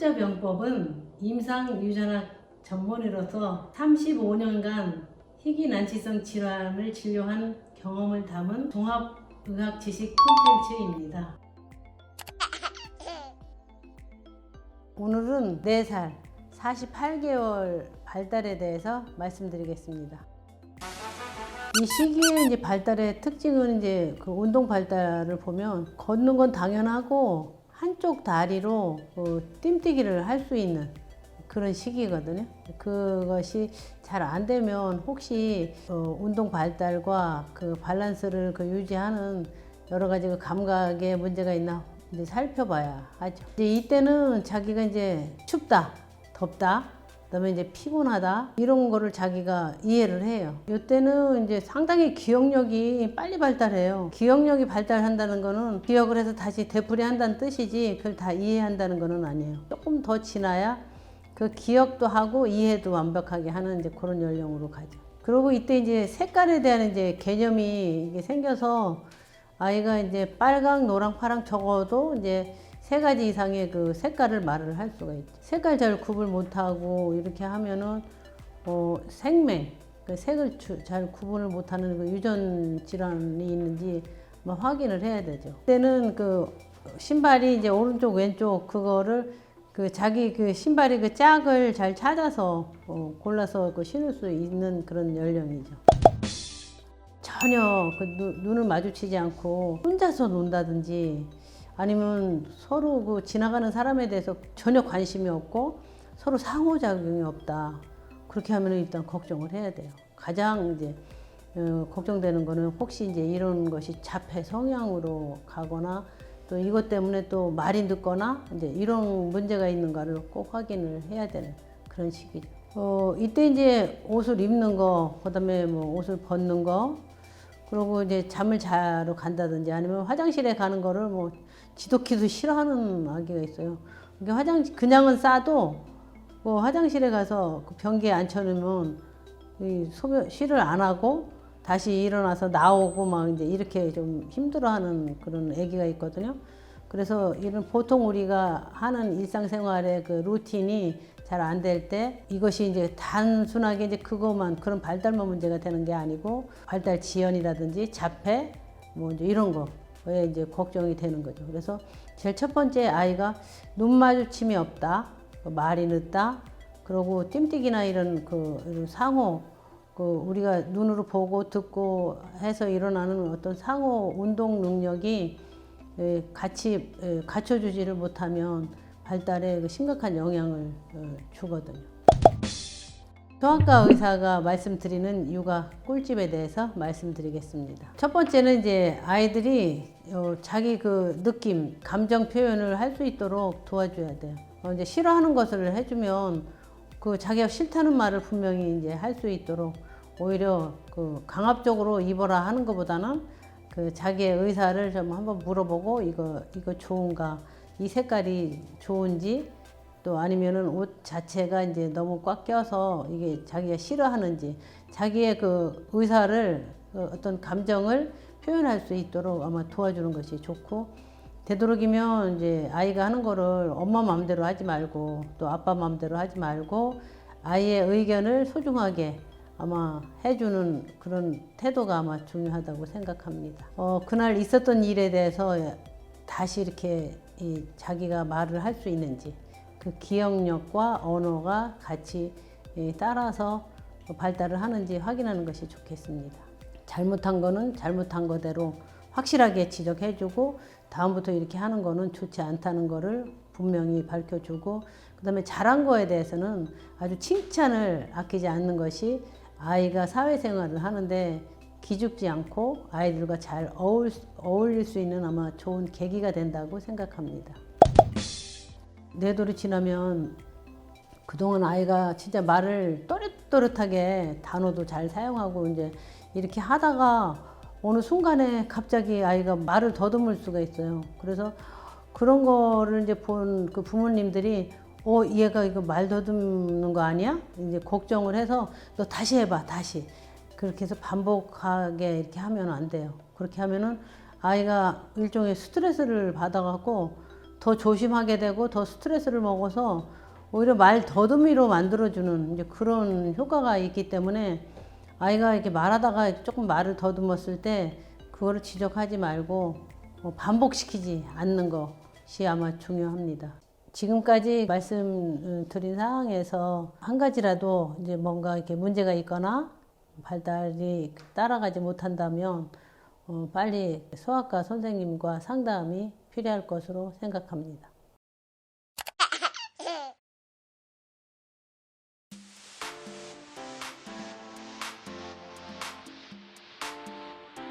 흑자병법은 임상 유전학 전문의로서 35년간 희귀 난치성 질환을 진료한 경험을 담은 종합의학 지식 콘텐츠입니다. 오늘은 4살 48개월 발달에 대해서 말씀드리겠습니다. 이 시기에 이제 발달의 특징은 이제 그 운동 발달을 보면 걷는 건 당연하고 한쪽 다리로 그 뜀뛰기를 할 수 있는 그런 시기거든요. 그것이 잘 안 되면 혹시 어, 운동 발달과 그 밸런스를 그 유지하는 여러 가지 그 감각에 문제가 있나 이제 살펴봐야 하죠. 이제 이때는 자기가 이제 춥다, 덥다, 그다음에 이제 피곤하다 이런 거를 자기가 이해를 해요. 이때는 이제 상당히 기억력이 빨리 발달해요. 기억력이 발달한다는 거는 기억을 해서 다시 되풀이한다는 뜻이지 그걸 다 이해한다는 거는 아니에요. 조금 더 지나야 그 기억도 하고 이해도 완벽하게 하는 이제 그런 연령으로 가죠. 그리고 이때 이제 색깔에 대한 이제 개념이 생겨서 아이가 이제 빨강, 노랑, 파랑 적어도 이제 세 가지 이상의 그 색깔을 말을 할 수가 있죠. 색깔 잘 구분 못하고 이렇게 하면은 어, 생맹, 그 색을 주- 잘 구분을 못하는 그 유전 질환이 있는지 뭐 확인을 해야 되죠. 그때는 그 신발이 이제 오른쪽 왼쪽 그거를 그 자기 그 신발이 그 짝을 잘 찾아서 어, 골라서 그 신을 수 있는 그런 연령이죠. 전혀 그 눈- 눈을 마주치지 않고 혼자서 논다든지 아니면 서로 그 지나가는 사람에 대해서 전혀 관심이 없고 서로 상호작용이 없다. 그렇게 하면 일단 걱정을 해야 돼요. 가장 이제 어, 걱정되는 거는 혹시 이제 이런 것이 자폐 성향으로 가거나 또 이것 때문에 또 말이 늦거나 이제 이런 문제가 있는가를 꼭 확인을 해야 되는 그런 시기죠. 어, 이때 이제 옷을 입는 거, 그 다음에 뭐 옷을 벗는 거, 그리고 이제 잠을 자러 간다든지 아니면 화장실에 가는 거를 뭐 지독히도 싫어하는 아기가 있어요. 그러니까 화장 그냥은 싸도 뭐 화장실에 가서 그 변기에 앉혀놓으면 이 소변 쉬를 안 하고 다시 일어나서 나오고 막 이제 이렇게 좀 힘들어하는 그런 아기가 있거든요. 그래서 이런 보통 우리가 하는 일상생활의 그 루틴이 잘 안 될 때 이것이 이제 단순하게 이제 그것만 그런 발달만 문제가 되는 게 아니고 발달 지연이라든지 자폐 뭐 이제 이런 거에 이제 걱정이 되는 거죠. 그래서 제일 첫 번째 아이가 눈 마주침이 없다, 그 말이 늦다, 그리고 뜀뛰기나 이런 그 상호 그 우리가 눈으로 보고 듣고 해서 일어나는 어떤 상호 운동 능력이 에, 같이 에, 갖춰주지를 못하면 발달에 그 심각한 영향을 어, 주거든요. 소아과 의사가 말씀드리는 육아 꿀집에 대해서 말씀드리겠습니다. 첫 번째는 이제 아이들이 어, 자기 그 느낌, 감정 표현을 할 수 있도록 도와줘야 돼요. 어, 이제 싫어하는 것을 해주면 그 자기가 싫다는 말을 분명히 이제 할 수 있도록 오히려 그 강압적으로 입어라 하는 것보다는 그 자기의 의사를 좀 한번 물어보고 이거 이거 좋은가 이 색깔이 좋은지 또 아니면은 옷 자체가 이제 너무 꽉 껴서 이게 자기가 싫어하는지 자기의 그 의사를 그 어떤 감정을 표현할 수 있도록 아마 도와주는 것이 좋고 되도록이면 이제 아이가 하는 거를 엄마 마음대로 하지 말고 또 아빠 마음대로 하지 말고 아이의 의견을 소중하게 아마 해주는 그런 태도가 아마 중요하다고 생각합니다. 어, 그날 있었던 일에 대해서 다시 이렇게 이 자기가 말을 할 수 있는지 그 기억력과 언어가 같이 이 따라서 발달을 하는지 확인하는 것이 좋겠습니다. 잘못한 거는 잘못한 거대로 확실하게 지적해주고 다음부터 이렇게 하는 거는 좋지 않다는 거를 분명히 밝혀주고 그다음에 잘한 거에 대해서는 아주 칭찬을 아끼지 않는 것이 아이가 사회생활을 하는데 기죽지 않고 아이들과 잘 어울, 어울릴 수 있는 아마 좋은 계기가 된다고 생각합니다. 네 돌이 지나면 그동안 아이가 진짜 말을 또렷또렷하게 단어도 잘 사용하고 이제 이렇게 하다가 어느 순간에 갑자기 아이가 말을 더듬을 수가 있어요. 그래서 그런 거를 이제 본 그 부모님들이 어 얘가 이거 말 더듬는 거 아니야? 이제 걱정을 해서 너 다시 해봐 다시 그렇게 해서 반복하게 이렇게 하면 안 돼요. 그렇게 하면은 아이가 일종의 스트레스를 받아갖고 더 조심하게 되고 더 스트레스를 먹어서 오히려 말 더듬이로 만들어주는 이제 그런 효과가 있기 때문에 아이가 이렇게 말하다가 조금 말을 더듬었을 때 그거를 지적하지 말고 어, 반복시키지 않는 것이 아마 중요합니다. 지금까지 말씀드린 사항에서 한 가지라도 이제 뭔가 이렇게 문제가 있거나 발달이 따라가지 못한다면 어, 빨리 소아과 선생님과 상담이 필요할 것으로 생각합니다.